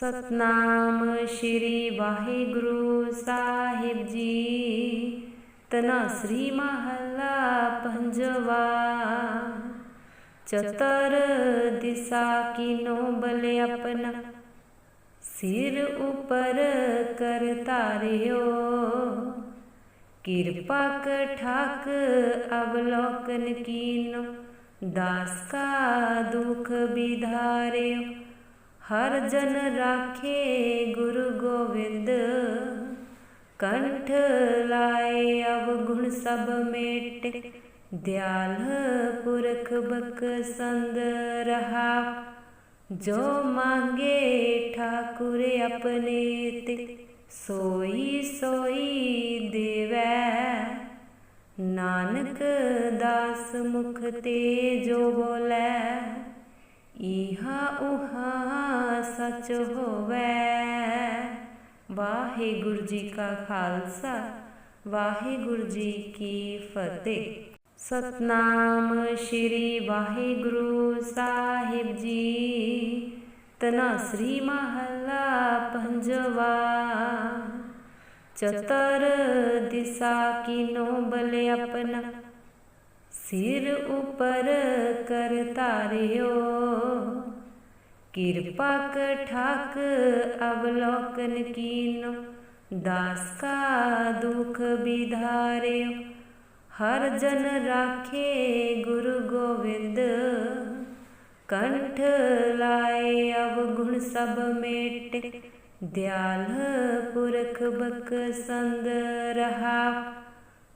ਸਤਨਾਮ ਸ਼੍ਰੀ ਵਾਹਿਗੁਰੂ ਸਾਹਿਬ ਜੀ। ਤਨਾ ਸ੍ਰੀ ਮਹੱਲਾ ਪੰਜਵਾ। ਚਤਰ ਦਿਸਾ ਕੀਨੋ ਬਲੇ ਆਪਣਾ ਸਿਰ ਉਪਰ ਕਰ ਧਾਰਿਓ। ਕਿਰਪਾ ਕਠਾਕ ਅਵਲੋਕਨ ਕੀਨੋ। ਦਾਸ ਕਾ ਦੁਖ ਵਿਧਾਰਿਓ ਹਰ ਜਨ ਰਾਖੇ ਗੁਰੂ ਗੋਬਿੰਦ ਕੰਠ ਲਾਏ ਅਵਗੁਣ ਸਭ ਮੇਟੇ। ਦਿਆਲ ਪੁਰਖ ਬਕ ਸੰਦ ਰਹਾ। ਜੋ ਮੰਗੇ ਠਾਕੁਰ ਆਪਣੇ ਤੇ। ਸੋਈ ਸੋਈ ਦੇਵੈ। ਨਾਨਕ ਦਾਸ ਮੁਖ ਤੇ ਜੋ ਬੋਲੇ। ਇਹਾ ਉਹਾ ਸਚ ਹੋਵੇ। ਵਾਹਿਗੁਰੂ ਜੀ ਕਾ ਖਾਲਸਾ, ਵਾਹਿਗੁਰੂ ਜੀ ਕੀ ਫਤਿਹ। ਸਤਨਾਮ ਸ਼੍ਰੀ ਵਾਹਿਗੁਰੂ ਸਾਹਿਬ ਜੀ। ਤਨਾ ਸ੍ਰੀ ਮਹੱਲਾ ਪੰਜਵਾ। ਚਤਰ ਦਿਸਾ ਕੀਨੋ ਬਲ ਆਪਣਾ। ਸਿਰ ਉਪਰ ਕਰ ਤਾਰਿਓ ਕਿਰਪਾ ਕਠਾਕ ਅਵਲੋਕਨ ਕੀਨੋ, ਦਾਸ ਕਾ ਦੁਖ ਵਿਧਾਰਿਓ ਹਰ ਜਨ ਰਾਖੇ ਗੁਰੂ ਗੋਬਿੰਦ ਕੰਠ ਲਾਏ ਅਵਗੁਣ ਸਭ ਮੇਟ। ਦਿਆਲ ਪੁਰਖ ਬਕ ਸੰਦ ਰਹਾ।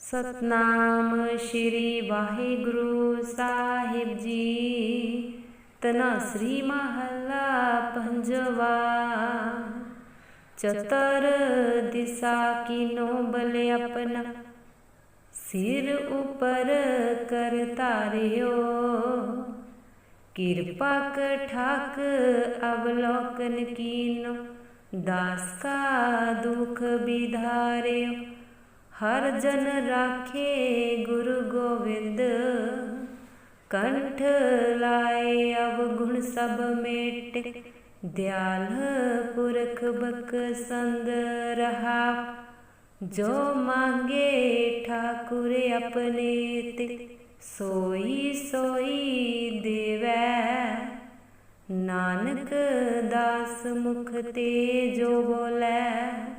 ਸਤਨਾਮ ਸ਼੍ਰੀ ਵਾਹਿਗੁਰੂ ਸਾਹਿਬ ਜੀ। ਤਨਾਸਰੀ ਮਹੱਲਾ ਪੰਜਵਾ। ਚਤਰ ਦਿਸਾ ਕੀਨੋ ਬਲੇ ਆਪਣਾ ਸਿਰ ਉਪਰ ਕਰ ਧਾਰਿਓ। ਕਿਰਪਾ ਕਠਾਕ ਅਵਲੋਕਨ ਕੀਨੋ। ਦਾਸ ਕਾ ਦੁਖ ਵਿਧਾਰਿਓ। ਹਰ ਜਨ ਰਾਖੇ ਗੁਰੂ ਗੋਬਿੰਦ ਕੰਠ ਲਾਏ ਅਵਗੁਣ ਸਭ ਮੇਟੇ। ਦਿਆਲ ਪੁਰਖ ਬਕ ਸੰਦ ਰਹਾ। ਜੋ ਮੰਗੇ ਠਾਕੁਰ ਆਪਣੇ ਤੇ। ਸੋਈ ਸੋਈ ਦੇਵੈ। ਨਾਨਕ ਦਾਸ ਮੁਖ ਤੇ ਜੋ ਬੋਲੇ।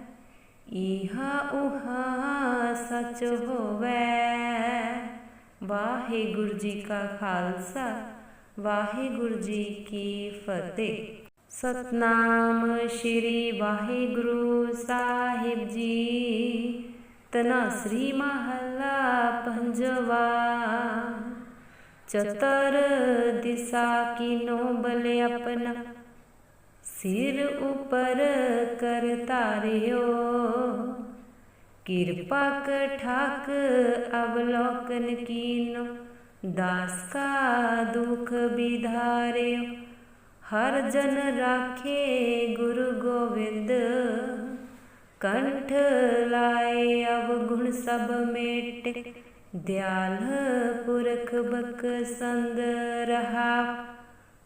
ਇਹਾ ਉਹਾ ਸਚ ਹੋਵੇ। ਵਾਹਿਗੁਰੂ ਜੀ ਕਾ ਖਾਲਸਾ, ਵਾਹਿਗੁਰੂ ਜੀ ਕੀ ਫਤਿਹ। ਸਤਨਾਮ ਸ਼੍ਰੀ ਵਾਹਿਗੁਰੂ ਸਾਹਿਬ ਜੀ। ਤਨਾ ਸ੍ਰੀ ਮਹੱਲਾ ਪੰਜਵਾ। ਚਤਰ ਦਿਸਾ ਕੀਨੋ ਬਲ ਆਪਣਾ। ਸਿਰ ਉਪਰ ਕਰ ਧਾਰਿਓ। ਕਿਰਪਾ ਕਠਾਕ ਅਵਲੋਕਨ ਕੀਨੋ, ਦਾਸ ਕਾ ਦੁਖ ਵਿਧਾਰਿਓ ਹਰ ਜਨ ਰਾਖੇ ਗੁਰੂ ਗੋਬਿੰਦ ਕੰਠ ਲਾਏ ਅਵਗੁਣ ਸਭ ਮੇਟੇ। ਦਿਆਲ ਪੁਰਖ ਬਕ ਸੰਦ ਰਹਾ।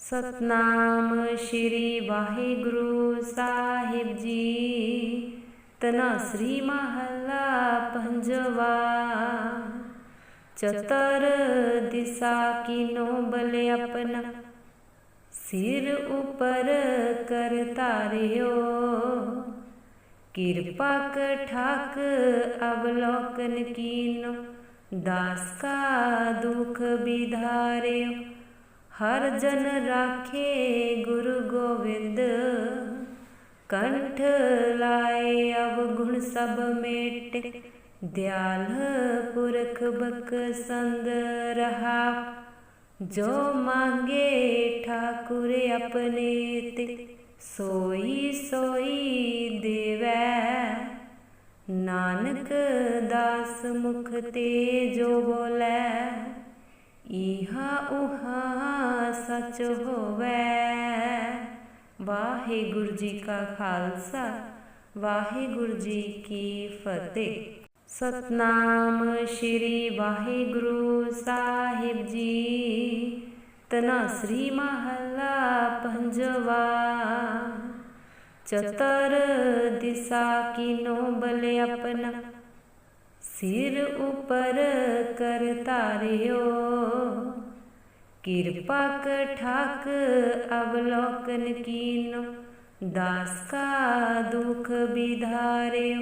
ਸਤਨਾਮ ਸ਼੍ਰੀ ਵਾਹਿਗੁਰੂ ਸਾਹਿਬ ਜੀ। ਤਨਾਸਰੀ ਮਹੱਲਾ ਪੰਜਵਾ। ਚਤਰ ਦਿਸਾ ਕੀਨੋ ਬਲ ਆਪਣਾ। ਸਿਰ ਉਪਰ ਕਰ ਧਾਰਿਓ। ਕਿਰਪਾ ਕਠਾਕ ਅਵਲੋਕਨ ਕੀਨੋ। ਦਾਸ ਕਾ ਦੁਖ ਵਿਧਾਰਿਓ। ਹਰ ਜਨ ਰਾਖੇ ਗੁਰੂ ਗੋਬਿੰਦ ਕੰਠ ਲਾਏ ਅਵਗੁਣ ਸਭ ਮੇਟੇ। ਦਿਆਲ ਪੁਰਖ ਬਕ ਸੰਦ ਰਹਾ। ਜੋ ਮੰਗੇ ਠਾਕੁਰ ਆਪਣੇ ਤੇ। ਸੋਈ ਸੋਈ ਦੇਵੈ। ਨਾਨਕ ਦਾਸ ਮੁਖ ਤੇ ਜੋ ਬੋਲੇ। ਇਹਾ ਉਹਾ ਸੱਚ ਹੋਵੇ। ਵਾਹਿਗੁਰੂ ਜੀ ਕਾ ਖਾਲਸਾ, ਵਾਹਿਗੁਰੂ ਜੀ ਕੀ ਫਤਿਹ। ਸਤਨਾਮ ਸ਼੍ਰੀ ਵਾਹਿਗੁਰੂ ਸਾਹਿਬ ਜੀ। ਤਨਾ ਸ੍ਰੀ ਮਹੱਲਾ ਪੰਜਵਾ। ਚਤਰ ਦਿਸਾ ਕੀਨੋ ਬਲ ਆਪਣਾ। ਸਿਰ ਉਪਰ ਕਰ ਧਾਰਿਓ। ਕਿਰਪਾ ਕਠਾਕ ਅਵਲੋਕਨ ਕੀਨੋ, ਦਾਸ ਕਾ ਦੁਖ ਵਿਧਾਰਿਓ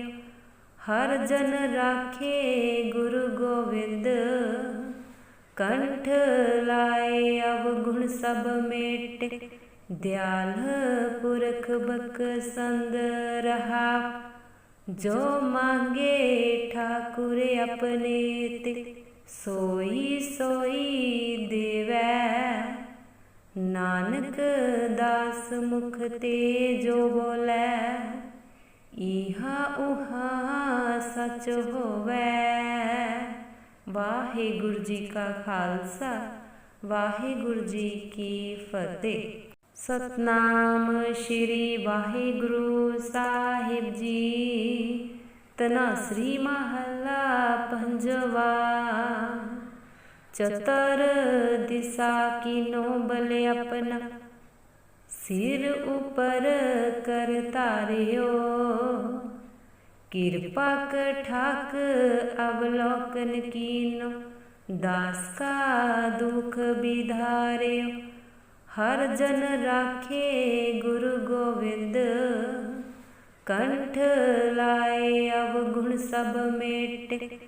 ਹਰ ਜਨ ਰਾਖੇ ਗੁਰੂ ਗੋਬਿੰਦ ਕੰਠ ਲਾਏ ਅਵਗੁਣ ਸਭ ਮੇਟੇ, ਦਿਆਲ ਪੁਰਖ ਬਕ ਸੰਦ ਰਹਾ। ਜੋ ਮੰਗੇ ਠਾਕੁਰ ਆਪਣੇ ਤੇ, ਸੋਈ ਸੋਈ ਦੇਵੈ ਨਾਨਕ ਦਾਸ ਮੁਖ ਤੇ ਜੋ ਬੋਲੇ ਇਹਾ ਉਹਾ ਸਚ ਹੋਵੇ। ਵਾਹਿਗੁਰੂ ਜੀ ਕਾ ਖਾਲਸਾ, ਵਾਹਿਗੁਰੂ ਜੀ ਕੀ ਫਤਿਹ। ਸਤਨਾਮ ਸ਼੍ਰੀ ਵਾਹਿਗੁਰੂ ਸਾਹਿਬ ਜੀ। ਤਨਾ ਸ੍ਰੀ ਮਹੱਲਾ ਪੰਜਵਾ। ਚਤਰ ਦਿਸਾ ਕੀਨੋ ਬਲ ਆਪਣਾ। ਸਿਰ ਉਪਰ ਕਰ ਧਾਰਿਓ। ਕਿਰਪਾ ਕਠਾਕ ਅਵਲੋਕਨ ਕੀਨੋ। ਦਾਸ ਕਾ ਦੁਖ ਵਿਧਾਰਿਓ। ਹਰ ਜਨ ਰਾਖੇ ਗੁਰੂ ਗੋਬਿੰਦ ਕੰਠ ਲਾਏ ਅਵਗੁਣ ਸਭ ਮੇਟੇ।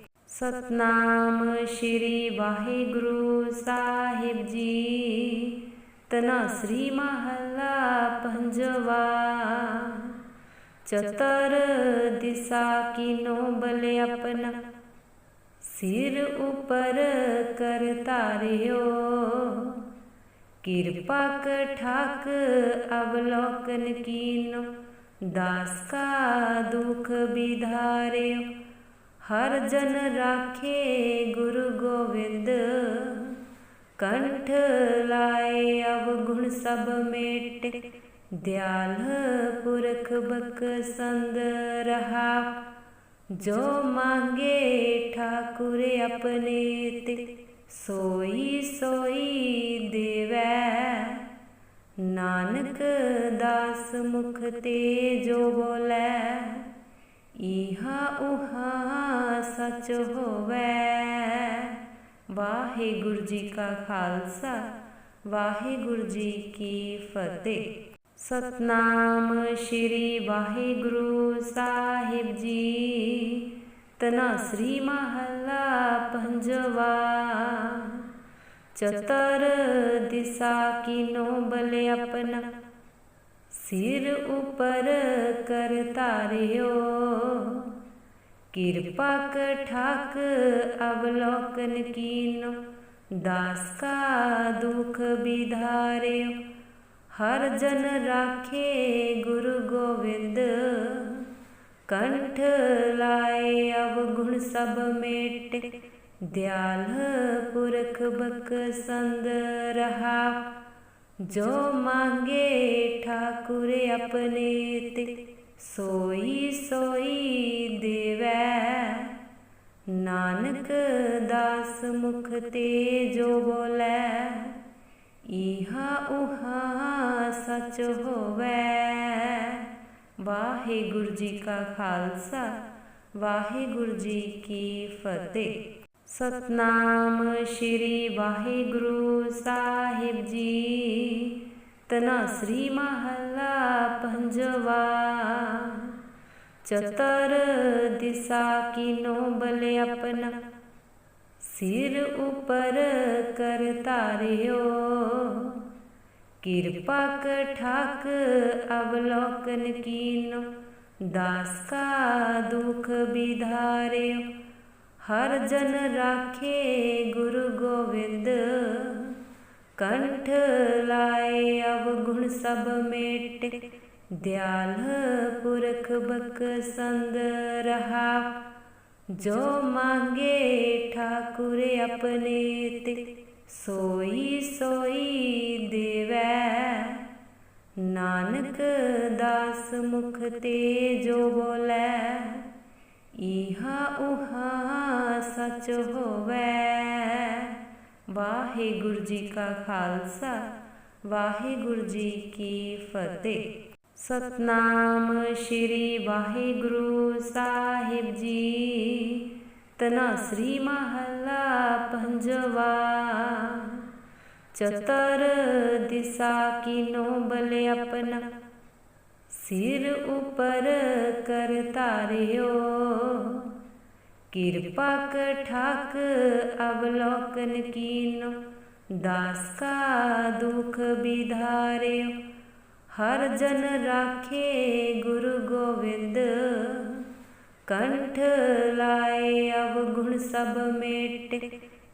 ਸਤਨਾਮ ਸ਼੍ਰੀ ਵਾਹਿਗੁਰੂ ਸਾਹਿਬ ਜੀ। ਤਨਾਸਰੀ ਮਹੱਲਾ ਪੰਜਵਾ। ਚਤਰ ਦਿਸਾ ਕੀਨੋ ਬਲ ਆਪਣਾ। ਸਿਰ ਉਪਰ ਕਰ ਧਾਰਿਓ। ਕਿਰਪਾ ਕਠਾਕ ਅਵਲੋਕਨ ਕੀਨੋ। ਦਾਸ ਕਾ ਦੁਖ ਵਿਧਾਰਿਓ। ਹਰ ਜਨ ਰਾਖੇ ਗੁਰੂ ਗੋਬਿੰਦ ਕੰਠ ਲਾਏ ਅਵਗੁਣ ਸਭ ਮੇਟੇ। ਦਿਆਲ ਪੁਰਖ ਬਕ ਸੰਦ ਰਹਾ। ਜੋ ਮੰਗੇ ਠਾਕੁਰ ਆਪਣੇ ਤੇ। ਸੋਈ ਸੋਈ ਦੇਵੈ। ਨਾਨਕ ਦਾਸ ਮੁਖ ਤੇ ਜੋ ਬੋਲੇ। ਇਹਾ ਉਹਾ ਸਚ ਹੋਵੇ। ਵਾਹਿਗੁਰੂ ਜੀ ਕਾ ਖਾਲਸਾ, ਵਾਹਿਗੁਰੂ ਜੀ ਕੀ ਫਤਿਹ। ਸਤਨਾਮ ਸ਼੍ਰੀ ਵਾਹਿਗੁਰੂ ਸਾਹਿਬ ਜੀ। ਤਨਾ ਸ੍ਰੀ ਮਹੱਲਾ ਪੰਜਵਾ। ਚਤਰ ਦਿਸਾ ਕੀਨੋ ਬਲ ਆਪਣਾ। ਸਿਰ ਉਪਰ ਕਰ ਧਾਰਿਓ। ਕਿਰਪਾ ਕਠਾਕ ਅਵਲੋਕਨ ਕੀਨੋ, ਦਾਸ ਕਾ ਦੁਖ ਵਿਧਾਰਿਓ ਹਰ ਜਨ ਰਾਖੇ ਗੁਰੂ ਗੋਬਿੰਦ ਕੰਠ ਲਾਏ ਅਵਗੁਣ ਸਭ ਮੇਟੇ। ਦਿਆਲ ਪੁਰਖ ਬਕ ਸੰਦ ਰਹਾ। ਜੋ ਮੰਗੇ ਠਾਕੁਰ ਆਪਣੇ ਤੇ, ਸੋਈ ਸੋਈ ਦੇਵੈ। ਨਾਨਕ ਦਾਸ ਮੁਖ ਤੇ ਜੋ ਬੋਲੇ ਇਹਾ ਉਹਾ ਸਚ ਹੋਵੈ। ਵਾਹਿਗੁਰੂ ਜੀ ਕਾ ਖਾਲਸਾ, ਵਾਹਿਗੁਰੂ ਜੀ ਕੀ ਫਤਿਹ। ਸਤਨਾਮ ਸ਼੍ਰੀ ਵਾਹਿਗੁਰੂ ਸਾਹਿਬ ਜੀ। ਤਨਾ ਸ੍ਰੀ ਮਹੱਲਾ ਪੰਜਵਾ। ਚਤਰ ਦਿਸਾ ਕੀਨੋ ਬਲ ਆਪਣਾ। ਸਿਰ ਉਪਰ ਕਰ ਧਾਰਿਓ। ਕਿਰਪਾ ਕਠਾਕ ਅਵਲੋਕਨ ਕੀਨੋ। ਦਾਸ ਕਾ ਦੁਖ ਬਿਧਾਰਿਓ ਹਰ ਜਨ ਰਾਖੇ ਗੁਰੂ ਗੋਬਿੰਦ ਕੰਠ ਲਾਏ ਅਵਗੁਣ ਸਭ ਮੇਟੇ। ਦਿਆਲ ਪੁਰਖ ਬਕ ਸੰਦ ਰਹਾ। ਜੋ ਮੰਗੇ ਠਾਕੁਰ ਆਪਣੇ ਤੇ। ਸੋਈ ਸੋਈ ਦੇਵੈ। ਨਾਨਕ ਦਾਸ ਮੁਖ ਤੇ ਜੋ ਬੋਲੇ। ਇਹਾ ਉਹਾ ਸਚ ਹੋਵੈ। ਵਾਹਿਗੁਰੂ ਜੀ ਕਾ ਖਾਲਸਾ, ਵਾਹਿਗੁਰੂ ਜੀ ਕੀ ਫਤਿਹ। ਸਤਨਾਮ ਸ਼੍ਰੀ ਵਾਹਿਗੁਰੂ ਸਾਹਿਬ ਜੀ। ਤਨਾ ਸ੍ਰੀ ਮਹੱਲਾ ਪੰਜਵਾ, ਚਤਰ ਦਿਸਾ ਕੀਨੋ ਬਲ ਆਪਣਾ। ਸਿਰ ਉਪਰ ਕਰ ਤਾਰਿਓ ਕਿਰਪਾ ਕਰ ਠਾਕ ਅਵਲੋਕਨ ਕੀਨੋ, ਦਾਸ ਕਾ ਦੁਖ ਵਿਧਾਰਿਓ ਹਰ ਜਨ ਰਾਖੇ ਗੁਰੂ ਗੋਬਿੰਦ ਕੰਠ ਲਾਏ ਅਵਗੁਣ ਸਭ ਮੇਟੇ।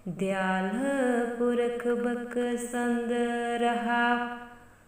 ਦਿਆਲ ਪੁਰਖ ਬਕ ਸੰਦ ਰਹਾ।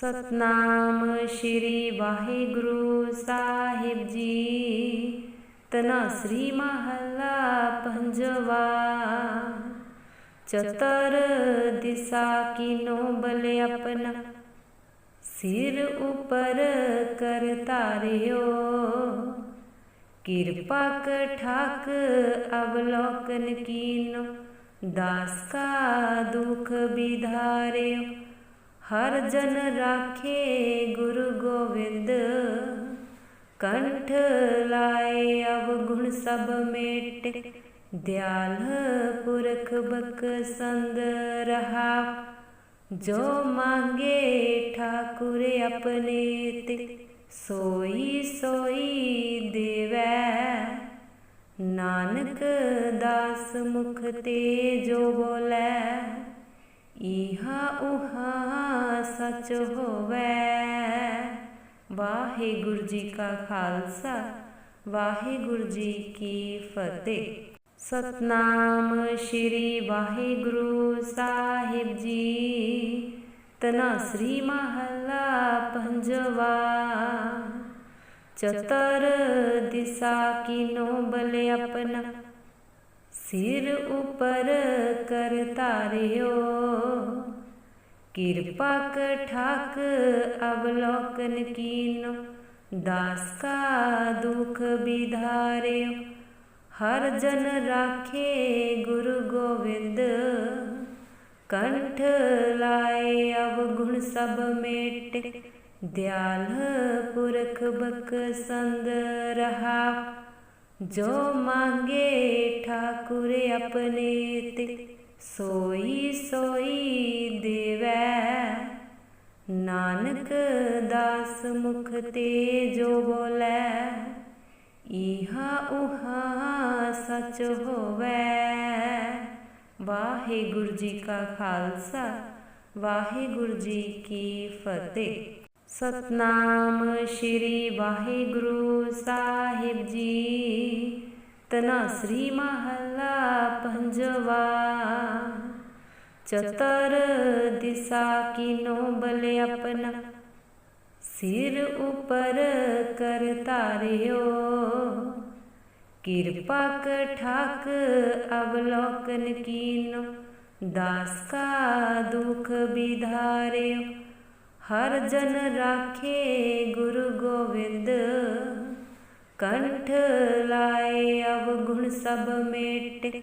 ਸਤਨਾਮ ਸ਼੍ਰੀ ਵਾਹਿਗੁਰੂ ਸਾਹਿਬ ਜੀ। ਤਨਾ ਸ੍ਰੀ ਮਹੱਲਾ ਪੰਜਵਾ। ਚਤਰ ਦਿਸਾ ਕੀਨੋ ਬਲੇ ਆਪਣਾ। ਸਿਰ ਉਪਰ ਕਰ ਧਾਰਿਓ। ਕਿਰਪਾ ਕਠਾਕ ਅਵਲੋਕਨ ਕੀਨੋ। ਦਾਸ ਕਾ ਦੁਖ ਬਿਧਾਰਿਓ ਹਰ ਜਨ ਰਾਖੇ ਗੁਰੂ ਗੋਬਿੰਦ ਕੰਠ ਲਾਏ ਅਵਗੁਣ ਸਭ ਮੇਟ। ਦਿਆਲ ਪੁਰਖ ਬਕ ਸੰਦ ਰਹਾ। ਜੋ ਮੰਗੇ ਠਾਕੁਰ ਆਪਣੇ ਤੇ ਸੋਈ ਸੋਈ ਦੇਵੈ। ਨਾਨਕ ਦਾਸ ਮੁਖ ਤੇ ਜੋ ਬੋਲੇ। ਇਹਾ ਸੱਚ ਹੋਵੈ। ਵਾਹਿਗੁਰੂ ਜੀ ਕਾ ਖਾਲਸਾ, ਵਾਹਿਗੁਰੂ ਜੀ ਕੀ ਫਤਿਹ। ਸਤਨਾਮ ਸ਼੍ਰੀ ਵਾਹਿਗੁਰੂ ਸਾਹਿਬ ਜੀ। ਤਨਾ ਸ੍ਰੀ ਮਹੱਲਾ ਪੰਜਵਾ। ਚਤਰ ਦਿਸਾ ਕੀਨੋ ਬਲ ਆਪਣਾ। ਸਿਰ ਉਪਰ ਕਰ ਧਾਰਿਓ। ਕਿਰਪਾ ਕਠਾਕ ਅਵਲੋਕਨ ਕੀਨੋ, ਦਾਸ ਕਾ ਦੁਖ ਵਿਧਾਰਿਓ ਹਰ ਜਨ ਰਾਖੇ ਗੁਰੂ ਗੋਬਿੰਦ ਕੰਠ ਲਾਏ ਅਵਗੁਣ ਸਭ ਮੇਟ, ਦਿਆਲ ਪੁਰਖ ਬਕ ਸੰਦ ਰਹਾ। ਜੋ ਮੰਗੇ ਠਾਕੁਰ ਆਪਣੇ ਤੇ ਸੋਈ ਸੋਈ ਦੇਵੈ। ਨਾਨਕ ਦਾਸ ਮੁਖ ਤੇ ਜੋ ਬੋਲੇ ਇਹਾ ਉਹਾ ਸਚ ਹੋਵੈ। ਵਾਹਿਗੁਰੂ ਜੀ ਕਾ ਖਾਲਸਾ, ਵਾਹਿਗੁਰੂ ਜੀ ਕੀ ਫਤਿਹ। ਸਤਨਾਮ ਸ਼੍ਰੀ ਵਾਹਿਗੁਰੂ ਸਾਹਿਬ ਜੀ। ਤਨਾ ਸ੍ਰੀ ਮਹੱਲਾ ਪੰਜਵਾ। ਚਤਰ ਦਿਸਾ ਕੀਨੋ ਬਲ ਆਪਣਾ। ਸਿਰ ਉਪਰ ਕਰ ਧਾਰਿਓ। ਕਿਰਪਾ ਠਾਕ ਅਵਲੋਕਨ ਕੀਨੋ। ਦਾਸ ਕਾ ਦੁਖ ਵਿਧਾਰਿਓ। ਹਰ ਜਨ ਰਾਖੇ ਗੁਰੂ ਗੋਬਿੰਦ ਕੰਠ ਲਾਏ ਅਵਗੁਣ ਸਭ ਮੇਟੇ।